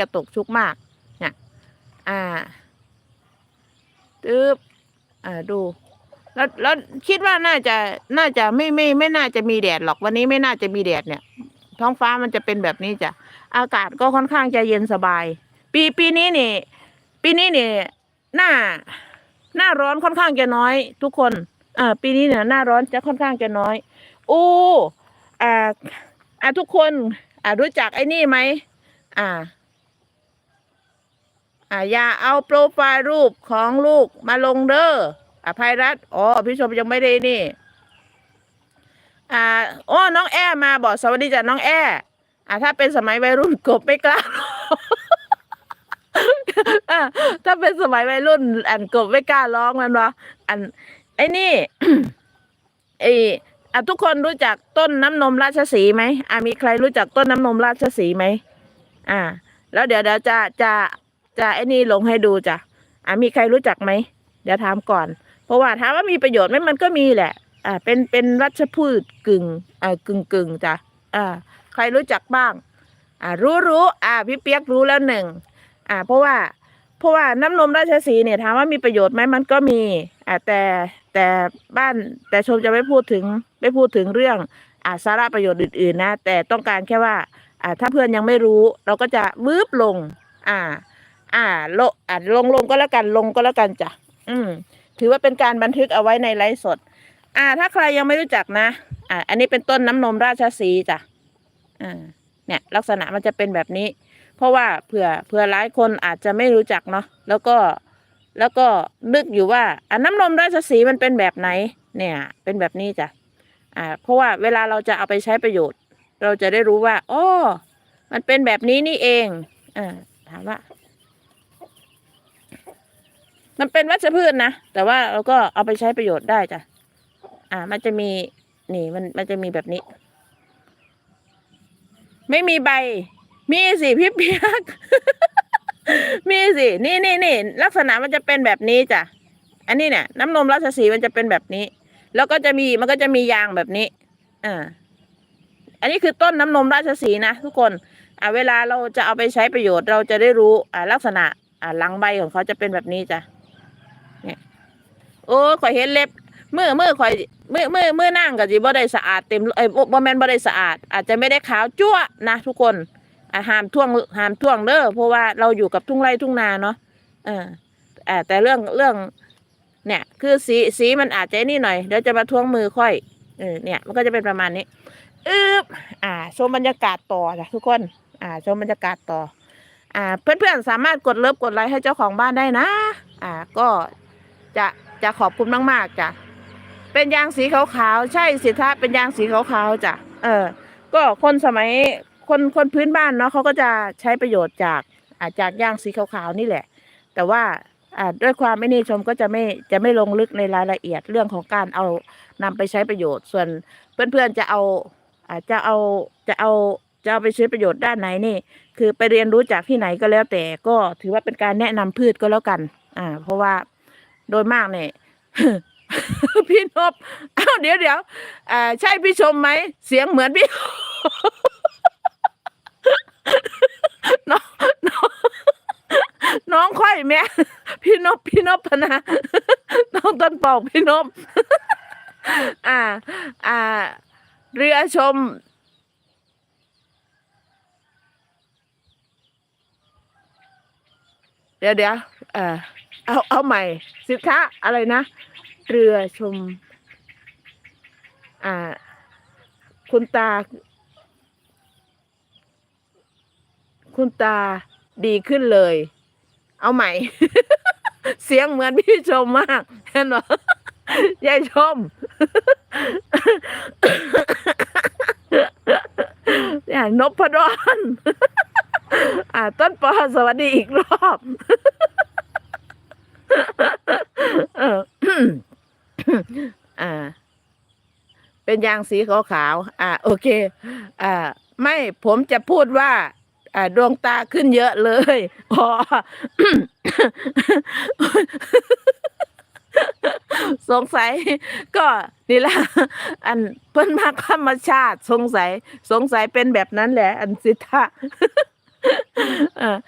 จะตกชุกมากเนี่ยอ่าตึ๊บอ่าดู แล้วแล้วคิดว่าน่าจะน่าจะไม่ไม่ไม่น่าจะมีแดดหรอกวันนี้ไม่น่าจะมีแดดเนี่ย ท้องฟ้ามันจะเป็นแบบนี้จ้ะอากาศก็ค่อนข้างจะเย็นสบาย ปีปีนี้นี่ ปีนี้นี่หน้าหน้าร้อนค่อนข้างจะน้อย ทุกคนอ่าปีนี้เนี่ยหน้าร้อนจะค่อนข้างจะน้อยอู้อ่าอ่าทุกคน อ่ารู้จักไอ้นี่ไหมอ่า อ่าอย่าเอาโปรไฟล์รูปของลูกมาลงเด้ออภัยรัตอ๋อพี่ชมยังไม่ได้นี่ อ่าโอ้น้องแอมาบอกสวัสดีจ้ะน้องแออ่าถ้าเป็นสมัยวัยรุ่นกบไม่กล้าถ้าเป็นสมัยวัยรุ่น อันกบไม่กล้าร้องมันวะอันไอ้นี่ไออะทุกคนรู้จักต้นน้ำนมราชสีไหมอะมีใครรู้จักต้นน้ำนมราชสีไหมอ่า แล้วเดี๋ยวเดี๋ยวจะจะ จะไอ้นี่ลงให้ดูจ้ะอะมีใครรู้จักไหมเดี๋ยวถามก่อน เพราะว่าถามว่ามีประโยชน์ไหมมันก็มีแหละ อ่า เป็นเป็นรัชพืชกึ่งอ่ากึ่งกึ่งจ้ะอ่า ใครรู้จักบ้าง อ่ารู้รู้อ่าพี่เปียกรู้แล้วหนึ่งอ่า เพราะว่าเพราะว่าน้ำนมราชสีเนี่ยถามว่ามีประโยชน์ไหมมันก็มีอ่าแต่แต่บ้านแต่ชมจะไม่พูดถึงไม่พูดถึงเรื่องอ่าสาระประโยชน์อื่นๆนะ แต่ต้องการแค่ว่าอ่าถ้าเพื่อนยังไม่รู้ เราก็จะวืบลง อ่า อ่าลงอ่าลงลงก็แล้วกันลงก็แล้วกันจ้ะอืม ถือว่าเป็นการบันทึกเอาไว้ในไลฟ์สด อ่า ถ้าใครยังไม่รู้จักนะ อ่า อันนี้เป็นต้นน้ำนมราชสีจ้ะอ่าเนี่ย ลักษณะมันจะเป็นแบบนี้ เพราะว่าเผื่อเผื่อหลายคนอาจจะไม่รู้จักเนาะแล้วก็แล้วก็นึกอยู่ว่าอ่าน้ำนมราชสีมันเป็นแบบไหน เนี่ย เป็นแบบนี้จ้ะอ่า เพราะว่าเวลาเราจะเอาไปใช้ประโยชน์ เราจะได้รู้ว่าอ๋อมันเป็นแบบนี้นี่เองอ่าถามว่า มันเป็นวัชพืชนะ แต่ว่าเราก็เอาไปใช้ประโยชน์ได้จ้ะ อ่า มันจะมี นี่มันมันจะมีแบบนี้ ไม่มีใบ มีสิพี่เปียก มีสิ นี่นี่นี่ลักษณะมันจะเป็นแบบนี้จ้ะ อันนี้เนี่ย น้ำนมราชสีมันจะเป็นแบบนี้ แล้วก็จะมีมันก็จะมียางแบบนี้ อ่า อันนี้คือต้นน้ำนมราชสีนะทุกคน อ่าเวลาเราจะเอาไปใช้ประโยชน์เราจะได้รู้ อ่าลักษณะอ่าหลังใบของเขาจะเป็นแบบนี้จ้ะ โอ้ข่อยเห็นเล็บมือมือข่อยมือมือมือนั่งก็สิบ่ได้สะอาดเต็มเอ้ยบ่บ่แม่นบ่ได้สะอาด อาจจะไม่ได้ขาวจั่วะนะทุกคนอ่าห้ามท่วงห้ามท่วงเด้อเพราะว่าเราอยู่กับทุ่งไร่ทุ่งนาเนาะเอออ่าแต่เรื่องเรื่อง เนี่ย คือสีสีมันอาจจะนี่หน่อยเดี๋ยวจะมาท่วงมือค่อยเออเนี่ย มันก็จะเป็นประมาณนี้อึบอ่าชมบรรยากาศต่อจ้ะทุกคน อ่าชมบรรยากาศต่อ อ่า เพื่อนๆสามารถกดเลิฟกดไลค์ให้เจ้าของบ้านได้นะ อ่าก็จะ จะขอบคุณมากๆจ้ะเป็นยางสีขาวๆใช่สิท่าเป็นยางสีขาวๆจ้ะเออ ก็คนสมัยคนคนพื้นบ้านเนาะเขาก็จะใช้ประโยชน์จากอาจากยางสีขาวๆนี่แหละ แต่ว่าอ่าด้วยความไม่นิชมก็จะไม่จะไม่ลงลึกในรายละเอียดเรื่องของการเอานำไปใช้ประโยชน์ ส่วนเพื่อนๆจะเอาอาจจะเอาจะเอาจะเอาไปใช้ประโยชน์ด้านไหนนี่ คือไปเรียนรู้จากที่ไหนก็แล้วแต่ก็ถือว่าเป็นการแนะนำพืชก็แล้วกัน อ่า เพราะว่า โดยมากเนี่ยพี่นบอ้าวเดี๋ยวเดี๋ยวอ่าใช่พี่ชมไหม เสียงเหมือนพี่น้องน้องน้องค่อยแม่พี่นบพี่นบพนะน้องต้นปอกพี่นบอ่า อ่า เรือชม เดี๋ยวเดี๋ยวเออ เอาเอาใหม่ สินค้าอะไรนะ เรือชม อ่า คุณตา คุณตาดีขึ้นเลย เอาใหม่ เสียงเหมือนพี่ชมมากเห็นไหมยายชมเนี่ยนพดลอ่าต้นปอสวัสดีอีกรอบ เอออ่า เป็นยางสีขาวๆอ่า โอเค อ่า ไม่ผมจะพูดว่า อ่า ดวงตาขึ้นเยอะเลยอ๋อสงสัย ก็นี่ละอันเพิ่นมากธรรมชาติ สงสัย สงสัยเป็นแบบนั้นแหละ อันสิทธะเออ